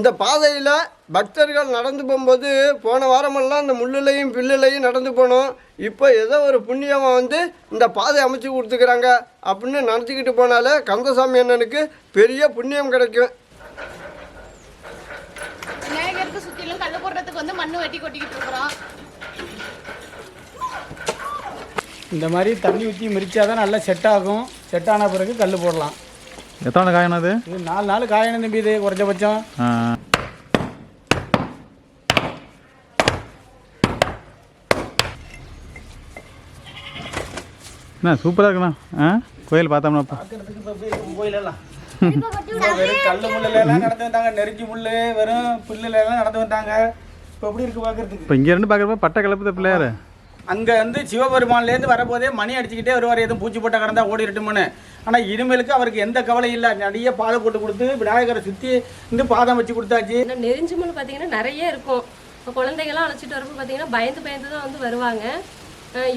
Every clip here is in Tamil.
இந்த பாதையில் பக்தர்கள் நடந்து போகும்போது போன வாரமெல்லாம் இந்த முள்ளுலையும் பில்லுலையும் நடந்து போனோம். இப்போ ஏதோ ஒரு புண்ணியமாக வந்து இந்த பாதை அமைச்சு கொடுத்துக்கிறாங்க அப்படின்னு நடத்திக்கிட்டு போனாலே கந்தசாமி அண்ணனுக்கு பெரிய புண்ணியம் கிடைக்கும். விநாயகருக்கு போடுறதுக்கு வந்து மண்ணு வெட்டி கொட்டிக்கிட்டு இருக்கிறோம். இந்த மாதிரி தண்ணி ஊற்றி மிரிச்சா தான் நல்லா செட் ஆகும். செட் ஆன பிறகு கல் போடலாம். எத்தனை காயணும் அது இது நாலு நாள் காயணும் தம்பி இது? குறைஞ்சபட்சம். என்ன சூப்பராக இருக்குண்ணா. ஆ? கோயில் பார்த்தோம்னா கோயிலெல்லாம். வெறும் கல் முள்ளுலாம் நடந்து வந்தாங்க. நெருஞ்சி முள் வெறும் புல்லுலாம் நடந்து வந்தாங்க. இப்போ எப்படி இருக்கு பார்க்கறதுக்கு இப்போ இங்கே இருந்து பார்க்குறப்ப பட்டை கிளப்புத பிள்ளையார். அங்கே வந்து சிவபெருமான்லேருந்து வரப்போதே மணி அடிச்சுக்கிட்டே வருவார். எதுவும் பூச்சி போட்ட கடந்தா ஓடிரட்டும்னு ஆனால் இனிமேலுக்கு அவருக்கு எந்த கவலையும் இல்லை. நிறைய பாதை போட்டு கொடுத்து விநாயகரை சுற்றி இருந்து பாதம் வச்சு கொடுத்தாச்சு. நெறிஞ்சுமல் பார்த்தீங்கன்னா நிறைய இருக்கும். இப்போ குழந்தைகள்லாம் அழைச்சிட்டு வரப்போ பார்த்தீங்கன்னா பயந்து பயந்து தான் வந்து வருவாங்க.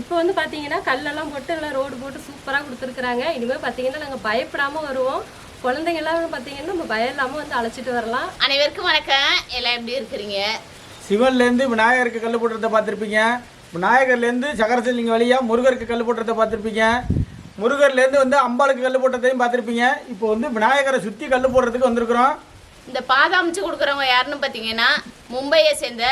இப்போ வந்து பார்த்தீங்கன்னா கல்லெல்லாம் போட்டு எல்லாம் ரோடு போட்டு சூப்பராக கொடுத்துருக்குறாங்க. இனிமேல் பார்த்தீங்கன்னா நாங்கள் பயப்படாமல் வருவோம். குழந்தைங்கள்லாம் பார்த்தீங்கன்னா நம்ம பயம் இல்லாமல் வந்து அழைச்சிட்டு வரலாம். அனைவருக்கும் வணக்கம். எல்லாம் எப்படி இருக்கிறீங்க? சிவன்லேருந்து விநாயகருக்கு கல் போட்டுறத பார்த்துருப்பீங்க. விநாயகர்லேருந்து சக்கரசிலிங்க வழியாக முருகருக்கு கல் போட்டுறதை பார்த்துருப்பீங்க. முருகர்லேருந்து வந்து அம்பாளுக்கு கல் போட்டதையும் பார்த்துருப்பீங்க. இப்போ வந்து விநாயகரை சுற்றி கல் போடுறதுக்கு வந்திருக்கிறோம். இந்த பாதை அமைச்சு கொடுக்குறவங்க யாருன்னு பார்த்தீங்கன்னா மும்பையை சேர்ந்த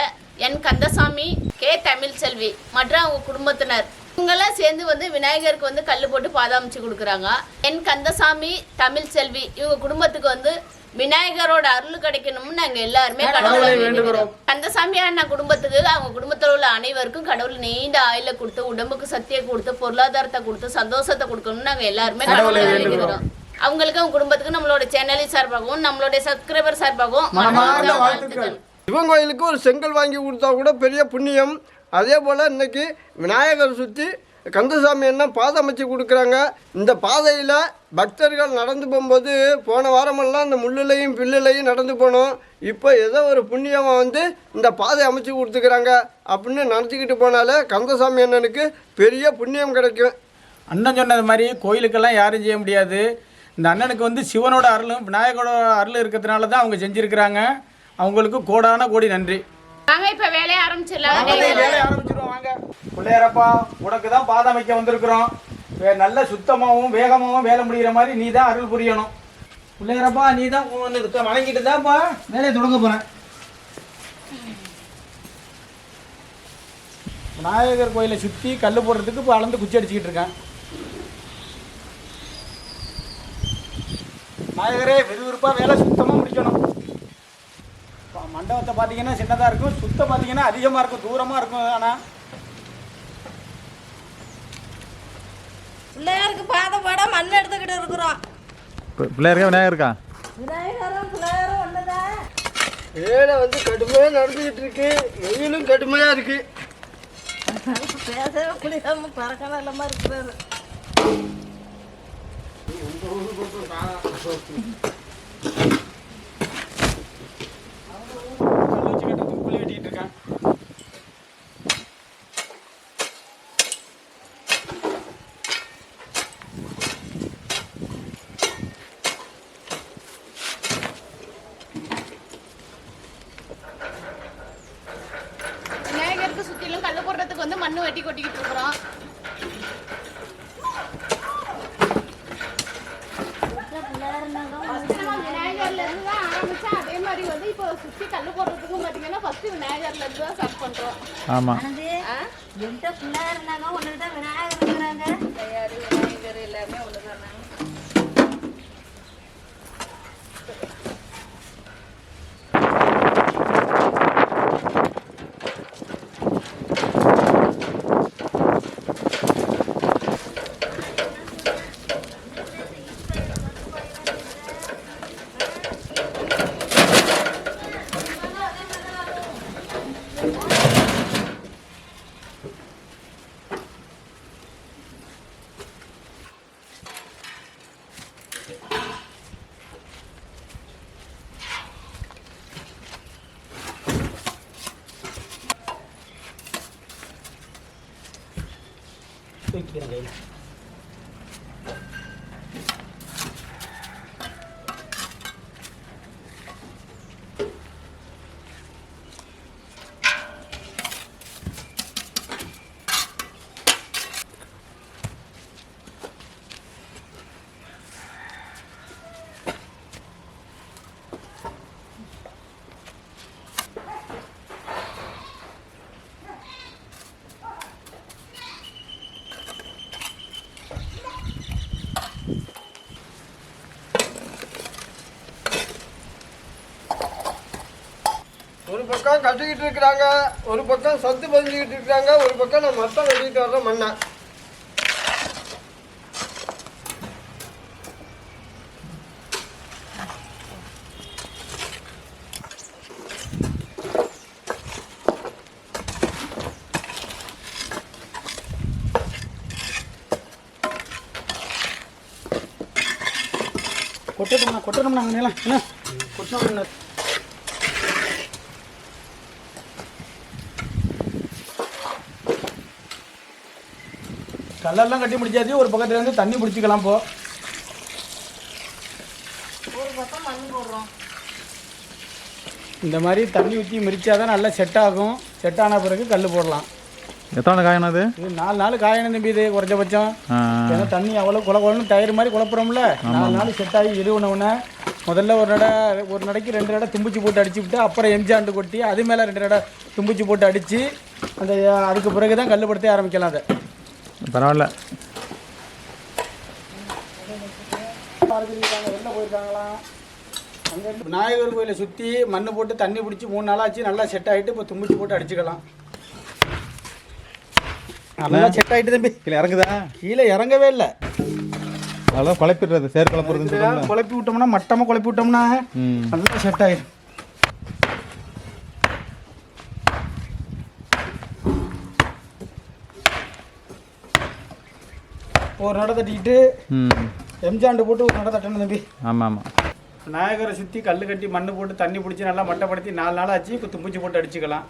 என் கந்தசாமி கே தமிழ்செல்வி மற்றும் அவங்க குடும்பத்தினர். இவங்கெல்லாம் சேர்ந்து வந்து விநாயகருக்கு வந்து கல் போட்டு பாதாமிச்சு கொடுக்குறாங்க. என் கந்தசாமி தமிழ்செல்வி இவங்க குடும்பத்துக்கு வந்து விநாயகரோட அருள் கிடைக்கணும்னு நாங்க எல்லாருமே கடவுளை வேண்டுகிறோம். கந்தசாமி அண்ணா குடும்பத்துக்கு அவங்க குடும்பத்தில் உள்ள அனைவருக்கும் கடவுள் நீண்ட ஆயுள கொடுத்து உடம்புக்கு சக்தியை கொடுத்து பொருளாதாரத்தை கொடுத்து சந்தோஷத்தை கொடுக்கணும்னு நாங்க எல்லாருமே கடவுளை வேண்டுகிறோம். அவங்களுக்கு அவங்க குடும்பத்துக்கு நம்மளோட சேனலின் சார்பாகவும் நம்மளுடைய சப்ஸ்கிரைபர் சார்பாகவும் சிவன் கோயிலுக்கு ஒரு செங்கல் வாங்கி கொடுத்தா கூட பெரிய புண்ணியம். அதே போல் இன்னைக்கு விநாயகர் சுற்றி கந்தசாமி என்ன பாதை அமைச்சு கொடுக்குறாங்க. இந்த பாதையில் பக்தர்கள் நடந்து போகும்போது போன வாரமெல்லாம் இந்த முள்ளுலையும் பில்லுலையும் நடந்து போனோம். இப்போ ஏதோ ஒரு புண்ணியமாக வந்து இந்த பாதை அமைச்சு கொடுத்துக்கிறாங்க அப்படின்னு நடத்திக்கிட்டு போனாலே கந்தசாமி அண்ணனுக்கு பெரிய புண்ணியம் கிடைக்கும். அண்ணன் சொன்னது மாதிரி கோயிலுக்கெல்லாம் யாரும் செய்ய முடியாது. இந்த அண்ணனுக்கு வந்து சிவனோட அருளும் விநாயகரோட அருள் இருக்கிறதுனால தான் அவங்க செஞ்சுருக்கிறாங்க. அவங்களுக்கு கோடான கோடி நன்றி. நாங்க இப்ப வேலையை ஆரம்பிச்சிடலாம். வேலையை ஆரம்பிச்சிருவோம் வாங்க. பிள்ளையாரப்பா உனக்கு தான் பாதம் வைக்க வந்திருக்கிறோம். நல்ல சுத்தமாகவும் வேகமாகவும் வேலை முடிகிற மாதிரி நீ தான் அருள் புரியணும். பிள்ளையாரப்பா நீ தான் ஒன்று வணங்கிட்டு தான்ப்பா வேலையை தொடங்க போகிறேன் விநாயகர் கோயிலை சுற்றி கல் போடுறதுக்கு இப்போ அளந்து குச்சி அடிச்சுக்கிட்டு இருக்கேன். விநாயகரே விறுவிறுப்பாக வேலை சுத்தமாக முடிக்கணும். மண்டபத்தை பார்த்தீங்கன்னா சின்னதாக இருக்கும். சுத்தம் பார்த்தீங்கன்னா அதிகமாக இருக்கும். தூரமாக இருக்கும். ஆனால் பிள்ளையாருக்கு பாதை போட மண் எடுத்துக்கிட்டு இருக்கிறோம். பிள்ளையாருக்கா விநாயகர் இருக்கா விநாயகரும் பிள்ளையாரும் ஒண்ணுதான் வேலை வந்து கடுமையாக நடந்துக்கிட்டு இருக்கு. வெயிலும் கடுமையாக இருக்குது பேசவே புளியாம பறக்கணும் இல்லாம இருக்கிறாரு. கல் வச்சு கட்டுறதுக்கு குழி வெட்டிக்கிட்டு இருக்கேன் விநாயகருக்கு சுத்திலும் கல்லு போடுறதுக்கு வந்து மண்ணு வெட்டி கொட்டிக்கிட்டு இருக்கிறோம் First நம்ம விநாயகர்ல இருந்து தான் ஆரம்பிச்சா அதே மாதிரி வந்து இப்போ சுத்தி கல்லு போடுறதுக்கும் பாத்தீங்கன்னா ஃபர்ஸ்ட் விநாயகர்ல இருந்து தான் இருந்தாங்க? விநாயகர் இருக்கிறாங்க விநாயகர் எல்லாமே ஒண்ணுதான் தூக்கிக்கிறேன் கையில் பக்கம் கட்டிக்கிட்டு இருக்கிறாங்க. ஒரு பக்கம் சத்து பதிஞ்சுக்கிட்டு இருக்கிறாங்க. ஒரு பக்கம் நான் மொத்தம் வெட்டிட்டு வர்ற மண்ணை. கொட்டணும்னா கொட்டணும்னா அங்கே என்ன? கொட்டணும்னா கல்லெல்லாம் கட்டி முடிச்சாச்சு ஒரு பக்கத்துல இருந்து தண்ணி பிடிச்சிக்கலாம் போ. இந்த மாதிரி தண்ணி ஊற்றி மிரிச்சாதான் நல்லா செட் ஆகும். செட் ஆன பிறகு கல் போடலாம். எத்தனை காயணும் அது இது நாலு நாள் காயணும் தம்பி இது குறைஞ்சபட்சம். ஏன்னா தண்ணி அவ்வளோ குல குளம்னு தயிர் மாதிரி குழப்புறோம்ல. நாலு நாள் செட் ஆகி இருவுனவுடனே முதல்ல ஒரு நடை ஒரு நடைக்கு ரெண்டு நடை தும்பிச்சு போட்டு அடிச்சு விட்டு அப்புறம் எம்ஜாண்டு கொட்டி அது மேலே ரெண்டு நடை தும்பிச்சு போட்டு அடித்து அந்த அதுக்கு பிறகு தான் கல் படுத்த ஆரம்பிக்கலாம் அதை. பரவாயில்ல. விநாயகர் கோயிலை சுற்றி மண் போட்டு தண்ணி பிடிச்சி மூணு நாளாச்சு நல்லா செட் ஆகிட்டு இப்போ தும்பிச்சு போட்டு அடிச்சுக்கலாம். நல்லா செட் ஆகிட்டு தம்பி. கீழே இறங்குதா? கீழே இறங்கவே இல்லை. அதெல்லாம் குழப்பிடுறது சேர் சொல்லுவாங்க குழப்பி விட்டோம்னா மட்டமாக குழப்பி விட்டோம்னா நல்லா செட் ஆயிடும் ஒரு நட தட்டிக்கிட்டு எம்ஜாண்டு போட்டு ஒரு நட தட்டணும் தம்பி. ஆமாம். ஆமாம் விநாயகரை சுற்றி கல் கட்டி மண் போட்டு தண்ணி பிடிச்சி நல்லா மட்டைப்படுத்தி நாலு நாள் ஆச்சு இப்போ தும்பிச்சு போட்டு அடிச்சுக்கலாம்.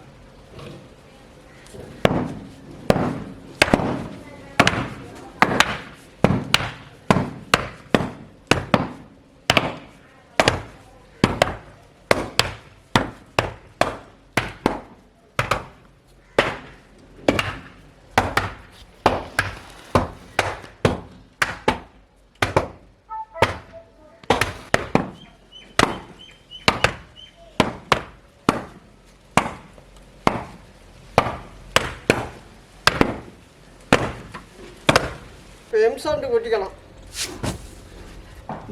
எம்சாண்டு கொட்டிக்கலாம்.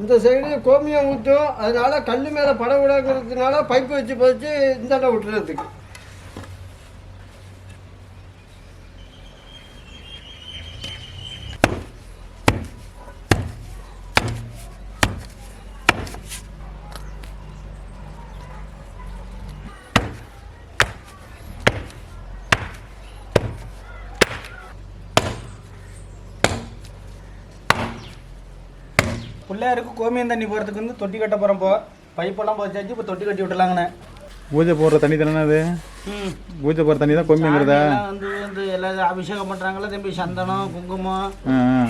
இந்த சைடு கோமியம் ஊற்றும் அதனால கல் மேலே பட விடாங்கிறதுனால பைப்பு வச்சு பதிச்சு இந்தாண்ட விட்டுறதுக்கு. பிள்ளையாருக்கு கோமியம் தண்ணி போகிறதுக்கு வந்து தொட்டி கட்ட போகிறோம் போ. பைப்பெல்லாம் போச்சாச்சு இப்போ தொட்டி கட்டி விட்டுலாங்கண்ணே பூஜை போடுற தண்ணி தானே அது? பூஜை போடுற தண்ணி தான் கொம்பிங்கிறதா வந்து வந்து எல்லாம் அபிஷேகம் பண்ணுறாங்கல்ல தம்பி சந்தனம் குங்குமம்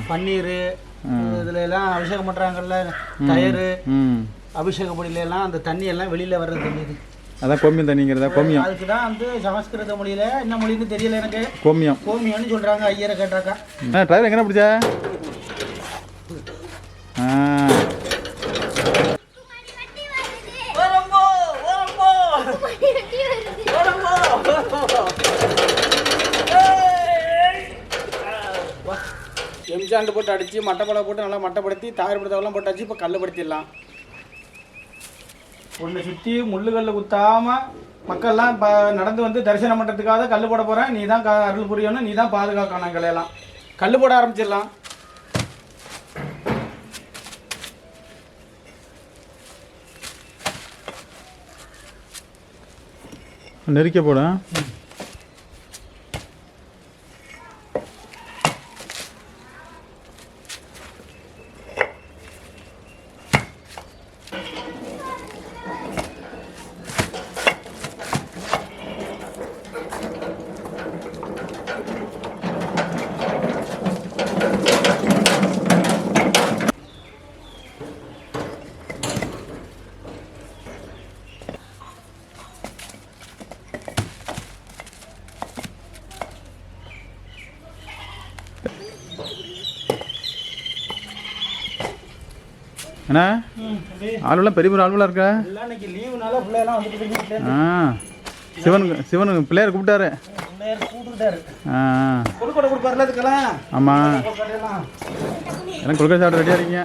பன்னீர் இதுல எல்லாம் அபிஷேகம் பண்ணுறாங்கல்ல தயிர் அபிஷேக பொடியில எல்லாம் அந்த தண்ணி எல்லாம் வெளியில வர்றது தண்ணி அதான் கொம்பியம் தண்ணிங்கிறதா? கொமியம். அதுக்கு தான் வந்து சமஸ்கிருத மொழியில என்ன மொழின்னு தெரியல எனக்கு. கொமியம். கோமியம்னு சொல்றாங்க ஐயரை கேட்டாக்கா. டிரைவர் எங்கே பிடிச்சா? எம்ஜாண்டு போட்டு அடிச்சு மட்டைப்பழம் போட்டு நல்லா மட்டைப்படுத்தி தார் படுத்தவெல்லாம் அடிச்சு இப்போ கல்லுப்படுத்திடலாம். ஒன்று சுற்றி முள்ளுகல்ல குத்தாம மக்கள்லாம் இப்போ நடந்து வந்து தரிசனம் பண்ணுறதுக்காக கல் போட போகிறேன் நீ தான் அருள் புரியணும். நீ தான் பாதுகாக்கணும் எங்களையெல்லாம். கல் போட ஆரம்பிச்சிடலாம். நெருக்க போட என்ன? ஆளுலாம் பெரிய பெரிய ஆளுலாம் இருக்கா? ஆ. சிவனுக்கு சிவனுக்கு பிள்ளையார் கூப்பிட்டாரு. ஆமாம் எல்லாம் கொள்கை சாப்பிட ரெடியாக இருக்கீங்க.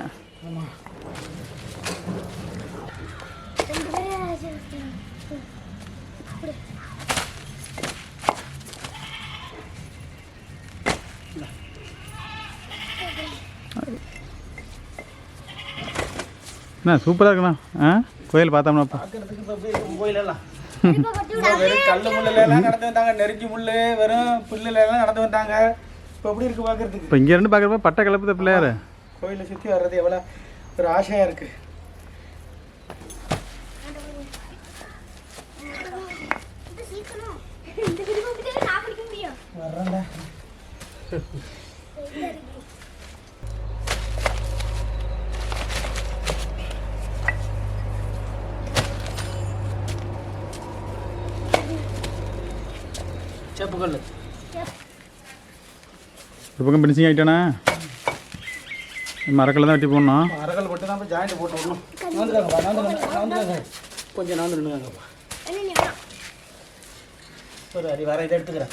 என்ன சூப்பராக இருக்குண்ணா. ஆ? கோயில் பார்த்தோம்னா வெறும் கல் முள்ளுல எல்லாம் நடந்து வந்தாங்க நெருஞ்சி முள்ளு வெறும் புல்லுல எல்லாம் நடந்து வந்தாங்க. இப்போ எப்படி இருக்கு பார்க்கறதுக்கு இப்போ இங்கே இருந்து பார்க்குறப்ப பட்டை கிளப்புத பிள்ளையார். கோயிலை சுற்றி வர்றது எவ்வளோ ஒரு ஆசையாக இருக்கு. சீக்கிரம். இந்த குடும்பத்திலே நான் பிடிக்க முடியும். வர்றேன்டா. கல் ஒரு பக்கம் பினிச்சிங் ஆகிட்டானே மரக்கல்ல தான் வெட்டி போடணும் அரகல் போட்டு தான் ஜாயிண்ட் போட்டு விடணும் நவுந்துக்காங்க கொஞ்சம் நவுந்து நின்றுக்காங்கப்பா என்ன நீ வா. ஒரு அடி வர இதை எடுத்துக்கிறேன்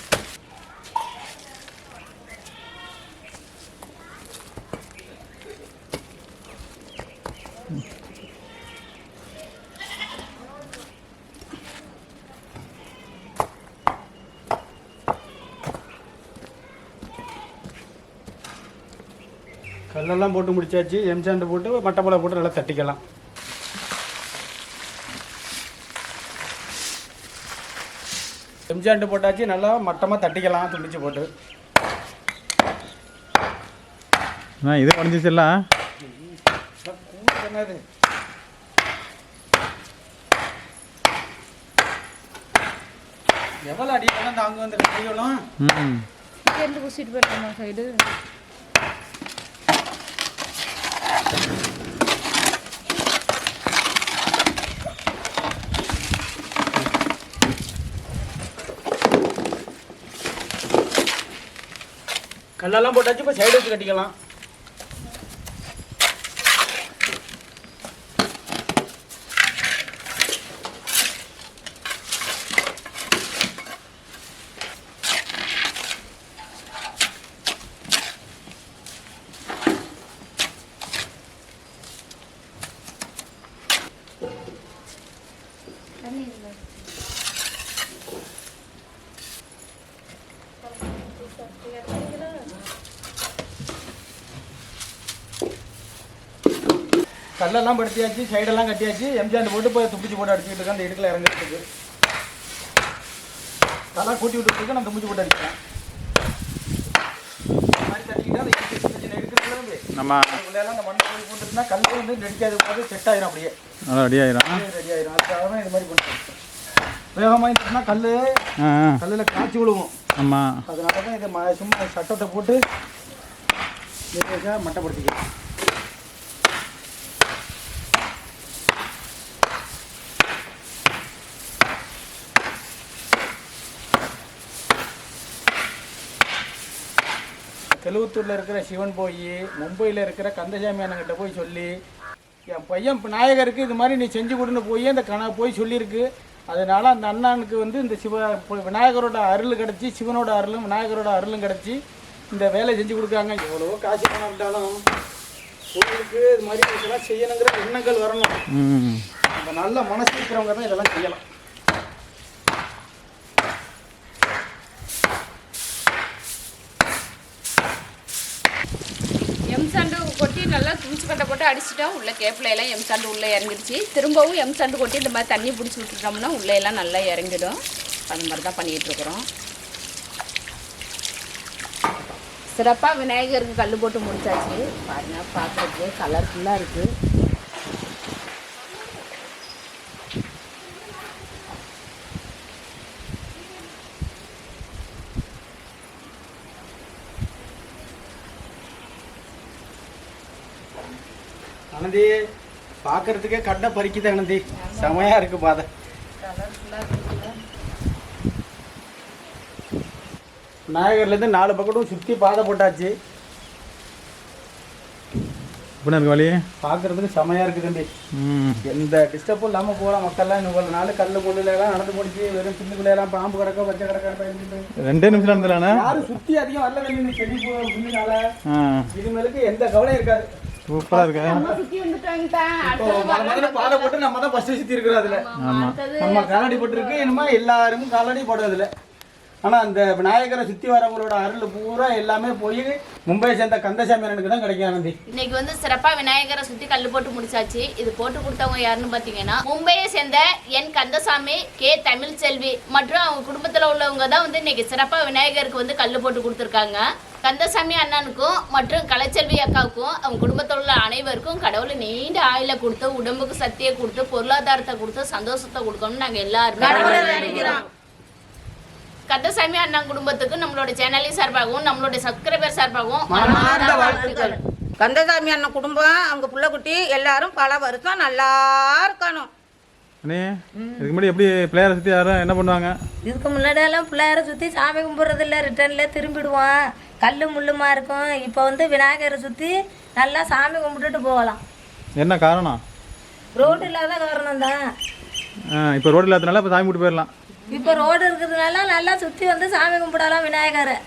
கல்லெல்லாம் போட்டு முடிச்சாச்சு எம்சாண்டு போட்டு மட்டப்பழம் போட்டு நல்லா தட்டிக்கலாம். எம்சாண்டு போட்டாச்சு நல்லா மட்டமாக தட்டிக்கலாம் துண்டிச்சு போட்டு. அண்ணா இது உடஞ்சிச்சுல்ல என்னது எவ்வளோ அடிக்கலாம் தாங்க வந்து கைகளும் ம். இருந்து குசிட்டு போயிருக்கோமா சைடு கல்லெல்லாம் போட்டாச்சு இப்போ சைடு வச்சு கட்டிக்கலாம். கல்லெல்லாம் படுத்தியாச்சு சைடெல்லாம் கட்டியாச்சு. எம்ஜிஆர் போட்டு போய் துப்பிச்சு போட்டு அடிச்சுக்கிட்டு இருக்கேன். அந்த இடுக்கில் இறங்குறதுக்கு. தலை கூட்டி விட்டுருக்கு நான் தும்பிச்சு போட்டு அடிக்கிறேன் நம்ம அந்த போய் போட்டுட்டுனா கல் வந்து நெடிக்காது போது செட் ஆயிரும் அப்படியே. நல்லா ரெடி ஆயிரும். ரெடி ஆயிரும். அதுக்காக தான் இது மாதிரி பண்ணுறேன் வேகமாக கல் கல்லில் காய்ச்சி விழுவும். ஆமாம் அதனால தான் இதை ம- சும்மா சட்டத்தை போட்டு மட்டப்படுத்திக்கலாம் தெலுவத்தூரில் இருக்கிற சிவன் போய் மும்பையில் இருக்கிற கந்தசாமி அண்ணங்கிட்ட போய் சொல்லி என் பையன் நாயகருக்கு இது மாதிரி நீ செஞ்சு கொடுன்னு போய் அந்த கண போய் சொல்லியிருக்கு. அதனால அந்த அண்ணனுக்கு வந்து இந்த சிவ இப்போ விநாயகரோட அருள் கிடச்சி சிவனோட அருளும் விநாயகரோட அருளும் கிடச்சி இந்த வேலையை செஞ்சு கொடுக்குறாங்க. எவ்வளவோ காசு பணம் இருந்தாலும் கோயிலுக்கு இது மாதிரி இதெல்லாம் செய்யணுங்கிற எண்ணங்கள் வரணும். நல்ல மனசு இருக்கிறவங்க தான் இதெல்லாம் செய்யலாம் எம் சாண்டு கொட்டி நல்லா துணிச்சு போட்டு அடிச்சிட்டோம் உள்ள கேப்பில் எல்லாம் எம் சாண்டு உள்ளே இறங்கிடுச்சு. திரும்பவும் எம் சாண்டு கொட்டி இந்த மாதிரி தண்ணி பிடிச்சி விட்டுட்டோம்னா உள்ளே எல்லாம் நல்லா இறங்கிடும். அந்த மாதிரி தான் பண்ணிகிட்டு இருக்கிறோம். சிறப்பாக விநாயகருக்கு கல் போட்டு முடிச்சாச்சு. பாருங்கள் பார்க்குறதுக்கு கலர்ஃபுல்லாக இருக்குது ஆனந்தி பார்க்கறதுக்கே கண்ணை பறிக்குது ஆனந்தி செமையா இருக்கு பாதை. விநாயகர்லேருந்து நாலு பக்கமும் சுற்றி பாதை போட்டாச்சு. இப்படி இருக்கு வழி? பார்க்கறதுக்கு செமையா இருக்கு தம்பி. எந்த டிஸ்டர்பும் இல்லாமல் போகலாம் மக்கள்லாம் இன்னும் இவ்வளோ நாள் கல் முள்ளுல எல்லாம் நடந்து முடிச்சு வெறும் பின்னுக்குள்ள எல்லாம் பாம்பு கிடக்க பச்சை கிடக்க பயந்துட்டு ரெண்டே நிமிஷம் நடந்துலாண்ணா யாரும் சுற்றி அதிகம் வரல செடி போ பின்னால ஆ. இனிமேலுக்கு எந்த கவலையும் இருக்காது. சூப்பராக இருக்கா? பாதை போட்டு நம்ம தான் ஃபஸ்ட்டு சுற்றி இருக்கிறோம் அதில். அடுத்தது நம்ம காலடி போட்டிருக்கு இனிமே எல்லாருமே காலடி போடுறதில்ல. ஆனால் அந்த விநாயகரை சுற்றி வரவங்களோட அருள் பூரா எல்லாமே போய் மும்பையை சேர்ந்த கந்தசாமி அண்ணனுக்கு தான் கிடைக்கும் ஆனந்தி. இன்னைக்கு வந்து சிறப்பா விநாயகரை சுத்தி கல்லு போட்டு முடிச்சாச்சு. இது போட்டு கொடுத்தவங்க யாருன்னு பாத்தீங்கன்னா மும்பையை சேர்ந்த என் கந்தசாமி கே தமிழ்செல்வி மற்றும் அவங்க குடும்பத்துல உள்ளவங்க தான் வந்து இன்னைக்கு சிறப்பா விநாயகருக்கு வந்து கல்லு போட்டு கொடுத்துருக்காங்க. கந்தசாமி அண்ணனுக்கும் மற்றும் கலைச்செல்வி அக்காவுக்கும் அவங்க குடும்பத்தில் உள்ள அனைவருக்கும் கடவுள் நீண்ட ஆயுள கொடுத்து உடம்புக்கு சக்தியை கொடுத்து பொருளாதாரத்தை கொடுத்து சந்தோஷத்தை கொடுக்கணும்னு நாங்க எல்லாருமே கந்தசாமி அண்ணன் குடும்பத்துக்கு நம்மளோட சேனலின் சார்பாகவும் நம்மளுடைய சப்ஸ்கிரைபர் சார்பாகவும் மனமார்ந்த வாழ்த்துக்கள். கந்தசாமி அண்ணன் குடும்பம் அவங்க புள்ளக்குட்டி எல்லாரும் பல வருஷம் நல்லா இருக்கணும். அண்ணே இதுக்கு முன்னாடி எப்படி பிள்ளையாரை சுற்றி யாரும் என்ன பண்ணுவாங்க? இதுக்கு முன்னாடியெல்லாம் பிள்ளையார சுற்றி சாமி கும்பிட்றது இல்லை ரிட்டர்னில் திரும்பிடுவோம் கல் முள்ளுமா இருக்கும். இப்போ வந்து விநாயகரை சுற்றி நல்லா சாமி கும்பிட்டுட்டு போகலாம். என்ன காரணம்? ரோடு இல்லாத காரணம் தான் இப்போ ரோடு இல்லாதனால இப்போ சாமி கூட்டு போயிடலாம். இப்போ ரோடு இருக்கிறதுனால நல்லா சுற்றி வந்து சாமி கும்பிடலாம் விநாயகரை.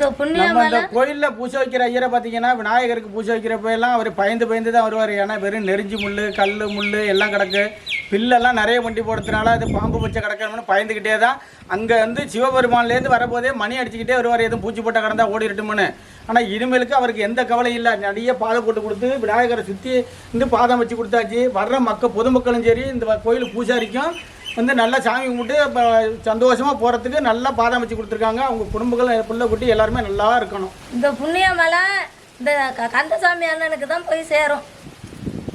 நம்ம இந்த கோயிலில் பூஜை வைக்கிற ஐயரை பார்த்தீங்கன்னா விநாயகருக்கு பூஜை வைக்கிறப்ப எல்லாம் அவர் பயந்து பயந்து தான் வருவார். ஏன்னா வெறும் நெறிஞ்சி முள் கல் முள் எல்லாம் கிடக்கு. பில்லெல்லாம் நிறைய வண்டி போடுறதுனால அது பாம்பு பச்சை கிடக்கணும்னு பயந்துக்கிட்டே தான் அங்கே வந்து சிவபெருமான்லேருந்து வரப்போதே மணி அடிச்சுக்கிட்டே வருவார். எதுவும் பூச்சி போட்ட கடந்தா ஓடிட்டும்னு ஆனால் இனிமேலுக்கு அவருக்கு எந்த கவலையும் இல்லை. நிறைய பாதை போட்டு கொடுத்து விநாயகரை சுற்றி இந்த பாதம் வச்சு கொடுத்தாச்சு. வர்ற மக்கள் பொதுமக்களும் சரி இந்த கோயில் பூஜாரிக்கும் வந்து நல்லா சாமி கும்பிட்டு இப்போ சந்தோஷமாக போகிறதுக்கு நல்லா பாதம் வச்சு கொடுத்துருக்காங்க. அவங்க குடும்பங்கள் பிள்ளை குட்டி எல்லாருமே நல்லா இருக்கணும். இந்த புண்ணியமெல்லாம் இந்த க- கந்தசாமி அண்ணனுக்கு தான் போய் சேரும்.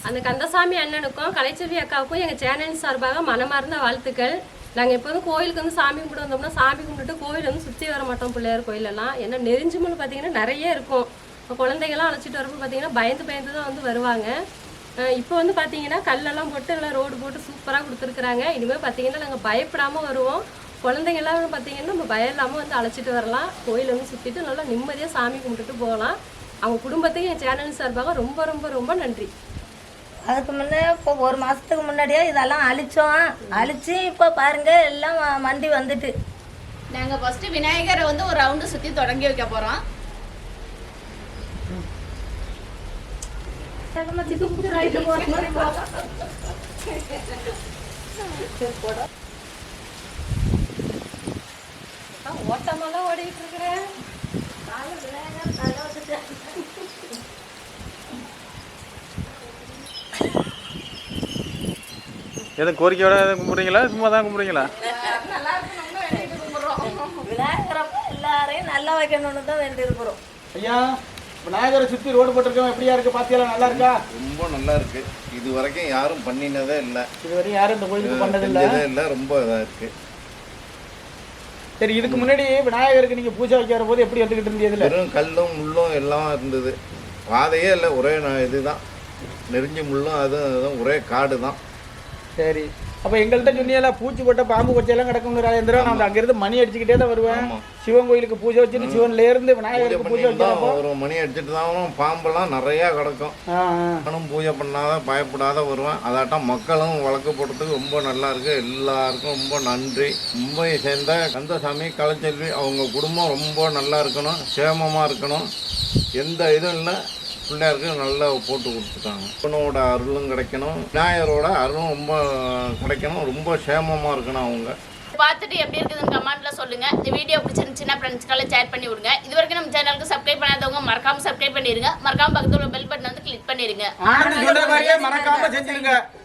அந்த கந்தசாமி அண்ணனுக்கும் கலைச்செல்வி அக்காவுக்கும் எங்கள் சேனல் சார்பாக மனமார்ந்த வாழ்த்துக்கள். நாங்கள் எப்போதும் கோயிலுக்கு வந்து சாமி கும்பிட்டு வந்தோம்னா சாமி கும்பிட்டுட்டு கோயில் வந்து சுற்றி வர மாட்டோம் பிள்ளையார் கோயிலெல்லாம். ஏன்னா நெறிஞ்சுமல் பார்த்தீங்கன்னா நிறைய இருக்கும். இப்போ குழந்தைகள்லாம் அழைச்சிட்டு வரப்போ பார்த்தீங்கன்னா பயந்து பயந்து தான் வந்து வருவாங்க. இப்போ வந்து பார்த்தீங்கன்னா கல்லெல்லாம் போட்டு எல்லாம் ரோடு போட்டு சூப்பராக கொடுத்துருக்குறாங்க. இனிமேல் பார்த்தீங்கன்னா நாங்கள் பயப்படாமல் வருவோம். குழந்தைங்கள்லாம் பார்த்தீங்கன்னா நம்ம பயம் இல்லாமல் வந்து அழைச்சிட்டு வரலாம். கோயில் வந்து சுற்றிட்டு நல்லா நிம்மதியாக சாமி கும்பிட்டுட்டு போகலாம். அவங்க குடும்பத்துக்கு என் சேனல் சார்பாக ரொம்ப ரொம்ப ரொம்ப நன்றி. அதுக்கு முன்னே இப்போ ஒரு மாதத்துக்கு முன்னாடியே இதெல்லாம் அழிச்சோம். அழிச்சு இப்போ பாருங்க எல்லாம் ம- மண்டி வந்துட்டு. நாங்க ஃபர்ஸ்ட் விநாயகரை வந்து ஒரு ரவுண்டு சுத்தி தொடங்கி வைக்க போறோம். ஓட்டமெல்லாம் ஓடிட்டு இருக்கிறேன் எதுவும் கோரிக்கையோட எதுவும் கும்பிட்றீங்களா? சும்மா தான் கும்பிட்றீங்களா விநாயகரப்ப எல்லாரையும் நல்லா வைக்கணும்னு தான் வேண்டி இருக்கிறோம் ஐயா விநாயகரை சுற்றி ரோடு போட்டிருக்கோம் எப்படியா இருக்கு? பாத்தியெல்லாம் நல்லா இருக்கா? ரொம்ப நல்லா இருக்கு. இது வரைக்கும் யாரும் பண்ணினதே இல்லை. இதுவரையும் யாரும் இந்த கோயிலுக்கு செஞ்சதே இல்லை. ரொம்ப இதாக இருக்கு. சரி இதுக்கு முன்னாடி விநாயகருக்கு நீங்கள் பூஜை வைக்கிற போது எப்படி வந்துக்கிட்டு இருந்தீங்க வெறும் கல்லும் முள்ளும் எல்லாம் இருந்தது. பாதையே இல்லை. ஒரே இதுதான். நெறிஞ்ச முள்ளும் அதுவும் அதுவும் ஒரே காடு தான் சரி. அப்போ எங்கள்கிட்ட சொன்னியல பூச்சி போட்ட பாம்பு கொச்சையெல்லாம் கிடக்குங்க ராஜேந்திரன் நான் அங்கிருந்து மணி அடிச்சுக்கிட்டே தான் வருவேன். சிவன் கோயிலுக்கு பூஜை வச்சுட்டு சிவன்ல இருந்து பூஜை விநாயகருக்கு பூஜை வைக்கிறப்போ ஒரு மணி அடிச்சுட்டு தான் வரும் பாம்பெல்லாம் நிறையா கிடக்கும். நானும் பூஜை பண்ணாத பயப்படாத வருவேன். அதாட்டம் மக்களும் வழக்கு போட்டதுக்கு ரொம்ப நல்லா இருக்கு. எல்லாருக்கும் ரொம்ப நன்றி. மும்பையை சேர்ந்த கந்தசாமி கலைச்செல்வி அவங்க குடும்பம் ரொம்ப நல்லா இருக்கணும். சேமமாக இருக்கணும். எந்த இதுவும் இல்லை. பிள்ளையாருக்கு நல்லா போட்டு கொடுத்துட்டாங்க. அப்பனோட அருளும் கிடைக்கணும். விநாயகரோட அருளும் ரொம்ப கிடைக்கணும். ரொம்ப சேமமாக இருக்கணும் அவங்க. பார்த்துட்டு எப்படி இருக்குதுன்னு கமெண்ட்ல சொல்லுங்க. இந்த வீடியோ பிடிச்சிருந்துச்சுன்னா ஃப்ரெண்ட்ஸ்க்கெல்லாம் ஷேர் பண்ணி விடுங்க. இது வரைக்கும் நம்ம சேனலுக்கு சப்ஸ்கிரைப் பண்ணாதவங்க மறக்காம சப்ஸ்கிரைப் பண்ணிருங்க. மறக்காம பக்கத்துல பெல் பட்டன் வந்து கிளிக் பண்ணிருங்க. மாதிரியே மறக்காம செஞ்சிருங்க.